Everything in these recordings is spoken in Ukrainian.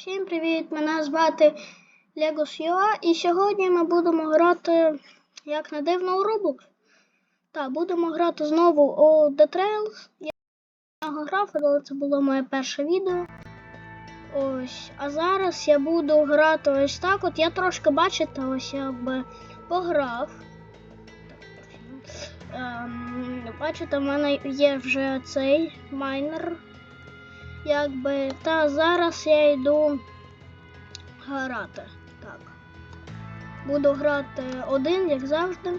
Всім привіт! Мене звати Legos UA і сьогодні ми будемо грати, як не дивно, у Roblox. Так, будемо грати знову у The Trails. Я грав, але це було моє перше відео. Ось. А зараз я буду грати ось так. От я трошки бачите, ось якби пограв. Ем, бачите, в мене є вже цей майнер. Якби, та зараз я йду грати. Так. Буду грати один, як завжди.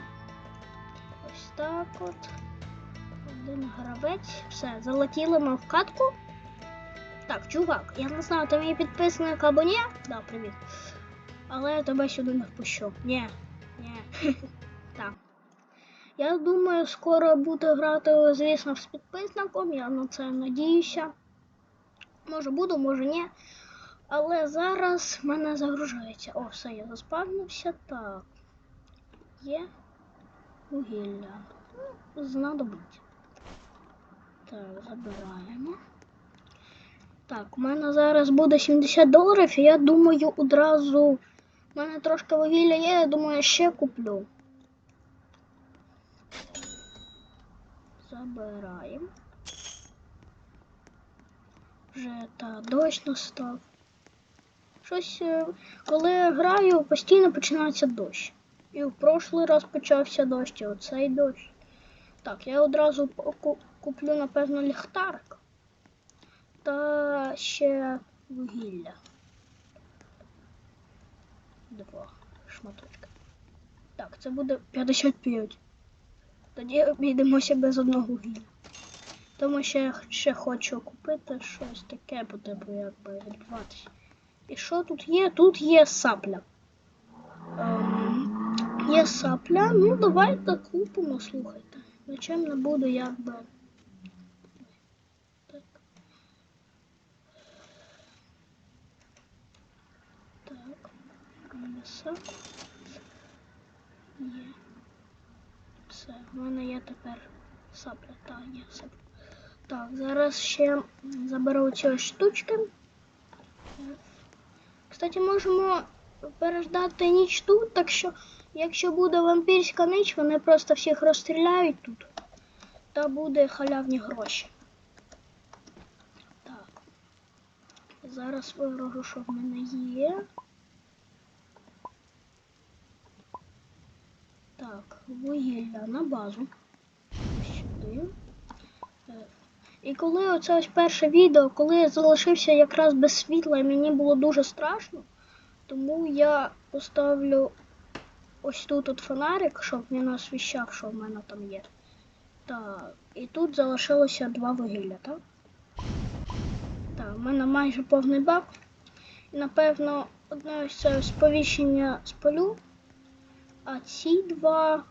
Ось так от. Один гравець. Все, залетіли ми в катку. Так, чувак, я не знаю, ти мій підписник або ні. Да, привіт. Але я тебе сюди не впущу. Ні. Ні. Так. Я думаю, скоро буду грати, звісно, з підписником, я на це надіюся. Може буду, може ні. Але зараз мене загружається. О, все, я заспавнився. Так. Є вугілля. Ну, Знадобить. Так, забираємо. Так, у мене зараз буде 70 доларів, і я думаю, одразу. У мене трошки вугілля є, я думаю, ще куплю. Забираємо. Вже та дощ настав. Щось, е, коли я граю, постійно починається дощ. І в прошлий раз почався дощ, і оцей дощ. Так, я одразу куплю, напевно, ліхтарик. Та ще вугілля. Два шматочки. Так, це буде 55. Тоді обійдемося без одного вугілля. Тому що я ще хочу купити щось таке, по типу якби відбуватися. І що тут є? Тут є сапля. Ем, є сапля, ну давайте купимо, слухайте. Зачем не буду якби. Так. Так. М'ясо. Є. Все, в мене є тепер сапля. Так, є сапля. Так, зараз ще заберу ці ось штучки. Кстати, можемо переждати ніч тут, так що, якщо буде вампірська ніч, вони просто всіх розстріляють тут. Та буде халявні гроші. Так. Зараз виворожу, що в мене є. Так, вугілля на базу. Сюди. І коли оце ось перше відео, коли я залишився якраз без світла, і мені було дуже страшно, тому я поставлю ось тут от фонарик, щоб він освіщав, що в мене там є. Так, і тут залишилося два вугілля, так? Так, в мене майже повний бак. І напевно одне ось це сповіщення спалю, а ці два.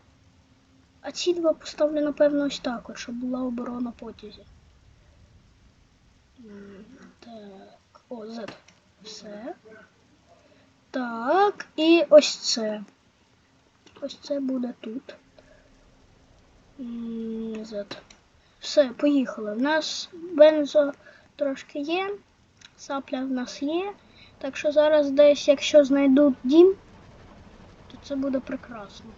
А ці два поставлю, напевно, ось так, от, щоб була оборона потязі. Так, о, Z. Все. Так, і ось це. Ось це буде тут. Z. Все, поїхали. В нас бензо трошки є. Сапля в нас є. Так що зараз десь, якщо знайдуть дім, то це буде прекрасно.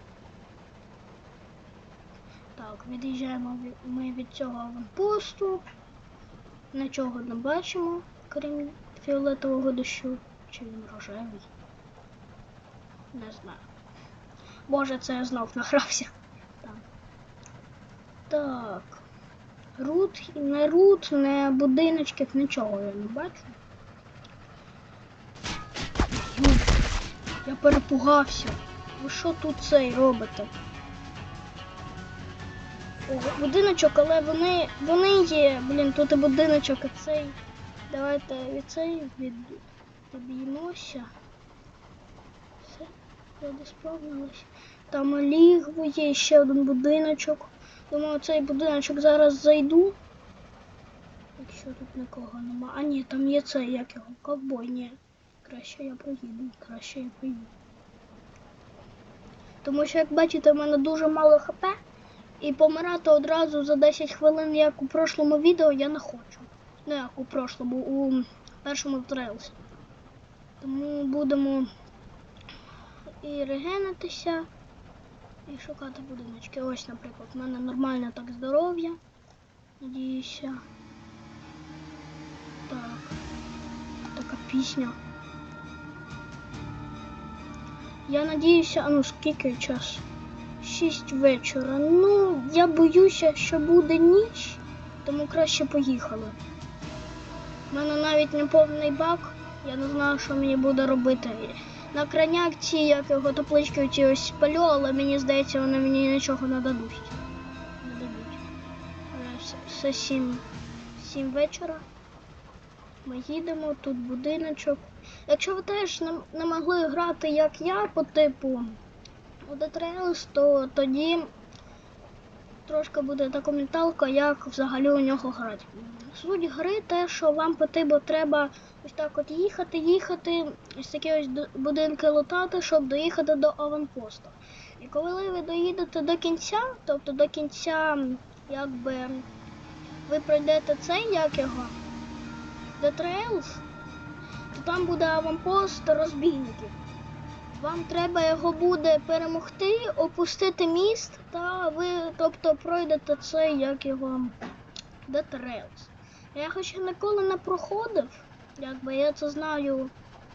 Так, від'їжджаємо ми від цього аванпосту. Нічого не бачимо, крім фіолетового дощу. Чи він рожевий? Не знаю. Боже, це я знов награвся. Так. Так. Рут, не рут, не будиночків, нічого я не бачу. Я перепугався. Ви що тут цей робите? Будиночок, але вони, вони є. Блін, тут і будиночок, і цей. Давайте від цей від... відб'ємося. Все, я справилась. Там лігво є ще один будиночок. Думаю, цей будиночок зараз зайду. Якщо тут нікого нема. А ні, там є цей, як його, ковбой, ні. Краще я проїду, краще я поїду. Тому що, як бачите, в мене дуже мало хп. І помирати одразу за 10 хвилин, як у прошлому відео, я не хочу. Ну як у прошлому, у першому трейлсі. Тому будемо і регенитися, і шукати будиночки. Ось, наприклад, в мене нормальне так здоров'я. Надіюся. Так. Така пісня. Я надіюся, а ну скільки час? Шість вечора. Ну, я боюся, що буде ніч, тому краще поїхали. У мене навіть не повний бак, я не знаю, що мені буде робити. На краняк ці, як його таблички ці ось спалю, але мені здається, вони мені нічого не дадуть. Не дадуть. Е, Все сім, сім вечора. Ми їдемо, тут будиночок. Якщо ви теж не могли грати, як я, по типу у The то тоді трошки буде документалка, як взагалі у нього грати. Суть гри те, що вам потрібно треба ось так от їхати, їхати, ось такі ось будинки лутати, щоб доїхати до аванпосту. І коли ви доїдете до кінця, тобто до кінця, якби ви пройдете цей, як його, The Trails, то там буде аванпост розбійників. Вам треба його буде перемогти, опустити міст, та ви, тобто, пройдете цей, як його The Trails. Я хоча ніколи не проходив, якби я це знаю,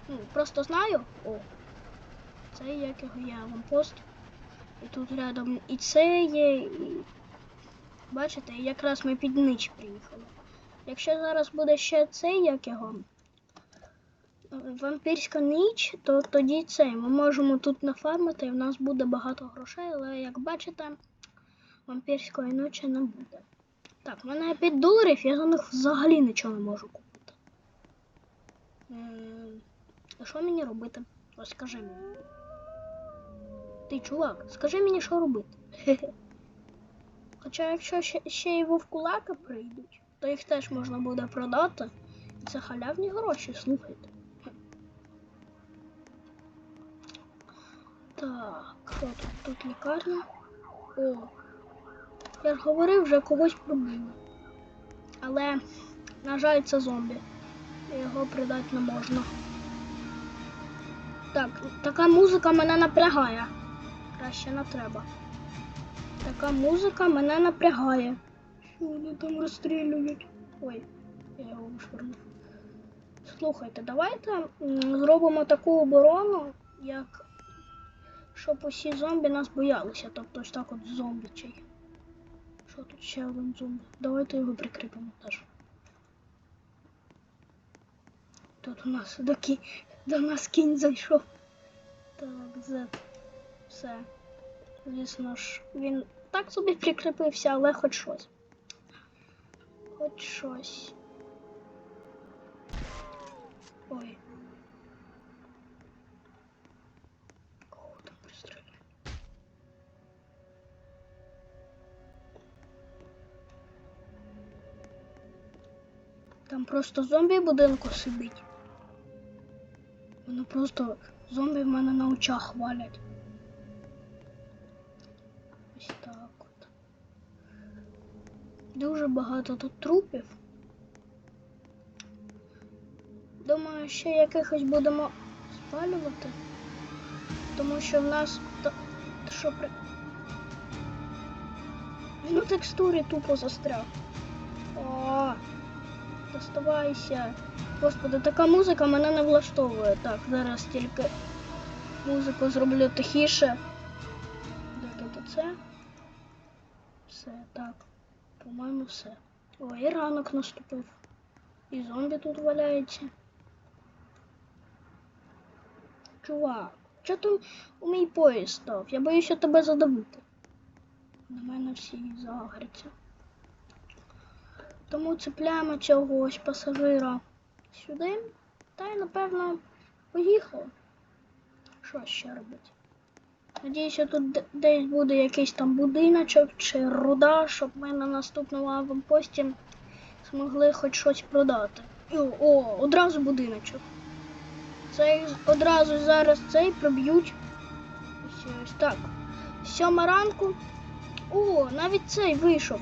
ну, просто знаю. О, це як його є аванпост. І тут рядом і це є, і бачите, якраз ми під ніч приїхали. Якщо зараз буде ще цей, як його вампірська ніч, то тоді цей. Ми можемо тут нафармити, і в нас буде багато грошей, але як бачите, вампірської ночі не буде. Так, в мене 5 доларів, я за них взагалі нічого не можу купити. А що мені робити? Ось скажи мені. Ти, чувак, скажи мені, що робити. Хоча якщо ще, ще й вовкулаки прийдуть, то їх теж можна буде продати. Це халявні гроші, слухайте. Так, що тут? Тут лікарня. О. Я ж говорив, вже когось пробили. Але, на жаль, це зомбі. Його придати не можна. Так, така музика мене напрягає. Краще не треба. Така музика мене напрягає. Що вони там розстрілюють? Ой, я його вишвернув. Слухайте, давайте зробимо таку оборону, як щоб усі зомбі нас боялися. Тобто ось так от зомбічий. Що тут ще один зомбі? Давайте його прикріпимо теж. Тут у нас до, кі... до нас кінь зайшов. Так, Z. Все. Звісно ж, він так собі прикріпився, але хоч щось. Хоч щось. Просто зомбі в будинку сидить. Воно просто зомбі в мене на очах валять. Ось так от. Дуже багато тут трупів. Думаю, ще якихось будемо спалювати. Тому що в нас та- що при. Він у текстурі тупо застряг. О, доставайся. Господи, така музика мене не влаштовує. Так, зараз тільки музику зроблю тихіше. Де тут це? Все, так. По-моєму, все. О, і ранок наступив. І зомбі тут валяється. Чувак, що там у мій поїзд став? Я боюся тебе задавити. На мене всі загряться. Тому цепляємо цього пасажира сюди. Та й напевно поїхали. Що ще робити? Надіюся, тут десь буде якийсь там будиночок чи руда, щоб ми на наступному аванпості змогли хоч щось продати. І, о, одразу будиночок. Цей одразу зараз цей проб'ють. Ось ось так. Сьома ранку. О, навіть цей вийшов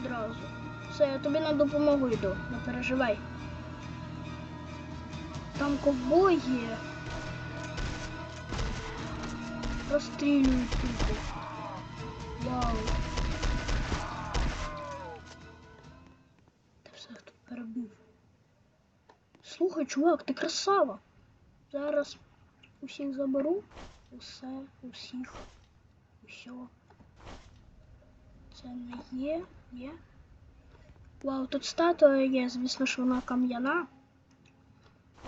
одразу. Все, я тобі на допомогу йду, не переживай. там ковбой є. Розстрілюють тупо. Вау. Ти все тут перебив. Слухай, чувак, ти красава. Зараз усіх заберу. Усе, усіх. Усьо. Це не є, є. Вау, тут статуя є, звісно ж вона кам'яна.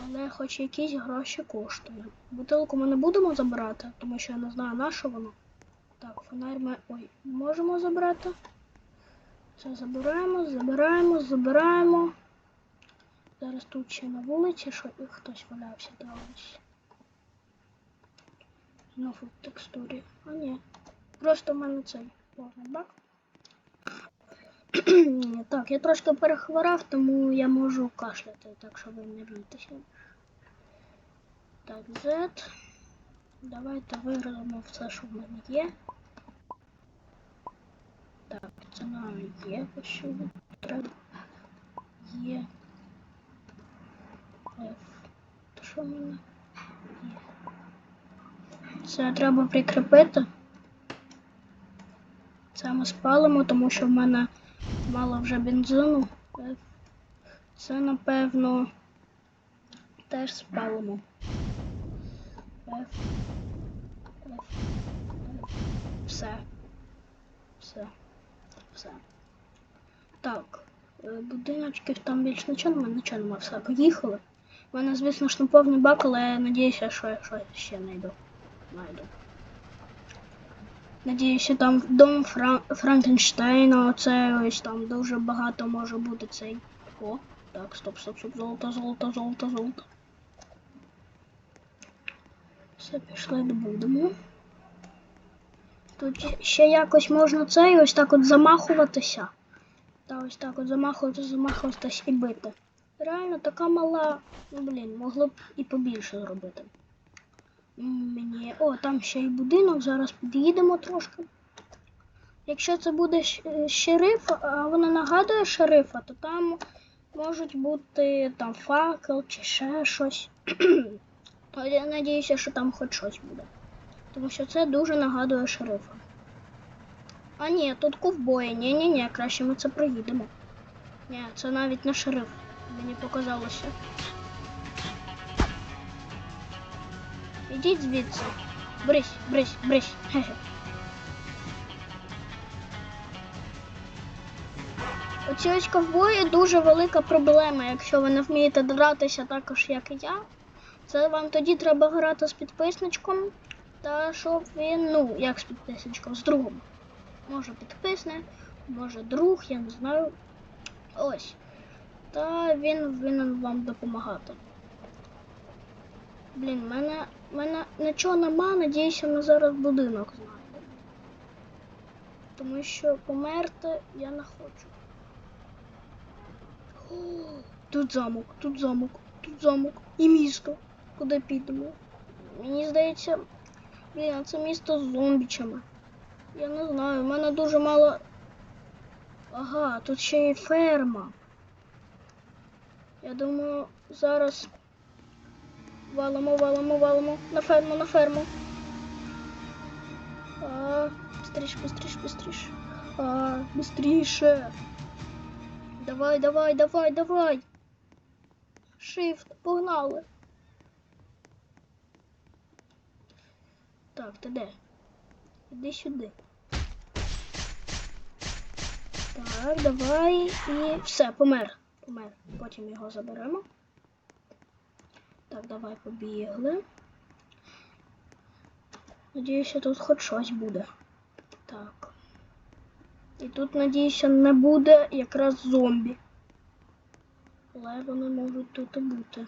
Але хоч якісь гроші коштує. Бутилку ми не будемо забирати, тому що я не знаю на що воно. Так, фонарь ми. Ой, можемо забрати. Це забираємо, забираємо, забираємо. Зараз тут ще на вулиці, що і хтось валявся десь. Знову в текстурі. А ні. Просто в мене цей повний бак. так, я трошки перехворав, тому я можу кашляти, так що ви не бійтеся. Так, Z. Давайте виграємо все, що в мене є. Так, ціна є, що треба. Є. F. То що в мене? Є. Це треба прикріпити. Це ми спалимо, тому що в мене мало вже бензину. Е, Це, напевно, теж спалимо. Все. Все. Все. Так. е, Будиночків там більш нічого немає, нічого немає. Все, поїхали. У мене, звісно ж, не повний бак, але я надіюся, що я щось ще знайду. Найду. Надіюся, там дом Фран... Франкенштейна, оце ось там дуже багато може бути цей. О, так, стоп, стоп, стоп, золото, золото, золото, золото. Все, пішли, добудемо. Тут ще якось можна цей ось так от замахуватися. Та ось так от замахуватися, замахуватися і бити. Реально така мала, ну блін, могло б і побільше зробити. Мені. О, там ще й будинок, зараз під'їдемо трошки. Якщо це буде е, шериф, а воно нагадує шерифа, то там можуть бути там факел чи ще щось. Я надіюся, що там хоч щось буде. Тому що це дуже нагадує шерифа. А ні, тут ковбої. Ні, ні, ні, краще ми це проїдемо. Ні, це навіть не шериф. Мені показалося. Ідіть звідси. Брись, брись, брись. Хе-хе. Оці ось ковбої дуже велика проблема, якщо ви не вмієте дратися також, як і я. Це вам тоді треба грати з підписничком, та щоб він, ну, як з підписничком, з другом. Може підписник, може друг, я не знаю. Ось. Та він повинен вам допомагати. Блін, мене, мене нічого нема, надіюся, ми зараз будинок знайдемо. Тому що померти я не хочу. О, тут замок, тут замок, тут замок і місто. Куди підемо? Мені здається, блін, а це місто з зомбічами. Я не знаю, в мене дуже мало. Ага, тут ще є ферма. Я думаю, зараз валимо, валимо, валимо. На ферму, на ферму. А, быстріше, быстріше, быстріше. А, быстріше. Давай, давай, давай, давай. Shift, погнали. Так, ти де? Іди сюди. Так, давай і все, помер. Помер. Потім його заберемо. Так, давай побігли. Надіюся, тут хоч щось буде. Так. І тут, надіюся, не буде якраз зомбі. Але вони можуть тут і бути.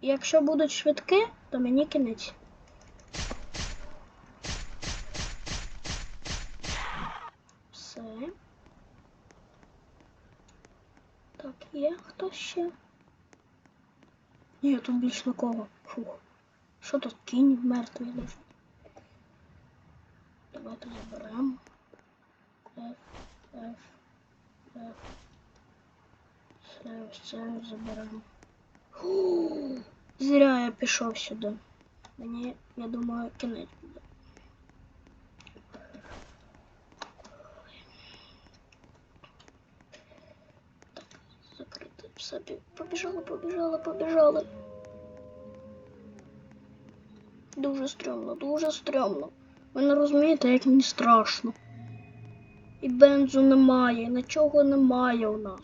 І якщо будуть швидкі, то мені кінець. Все. Так, є хто ще? Ні, тут більш нікого. Фух. Що тут кінь мертвий лежить? Давайте заберемо. F, F, F. Все, все заберемо. Фу. Зря я пішов сюди. Мені, я думаю, кінець буде. Так, закрити в собі. Побіжали, побіжали, побіжали. Дуже стрьомно, дуже стрьомно. Ви не розумієте, як мені страшно. І бензу немає, і нічого немає у нас.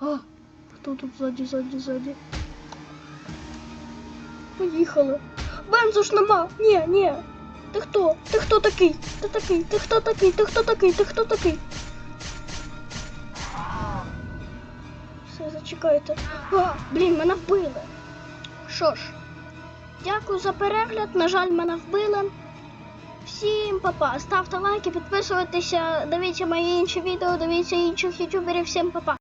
А, хто тут ззаді, ззаді, ззаді? Поїхали. Бензу ж нема. Ні, ні. Ти хто? Ти хто такий? Ти такий? Ти хто такий? Ти хто такий? Ти хто такий? Все, зачекайте. А, блін, мене вбили. Що ж, дякую за перегляд. На жаль, мене вбили. Всім папа. Ставте лайки, підписуйтеся, дивіться мої інші відео, дивіться інших ютуберів. Всім папа.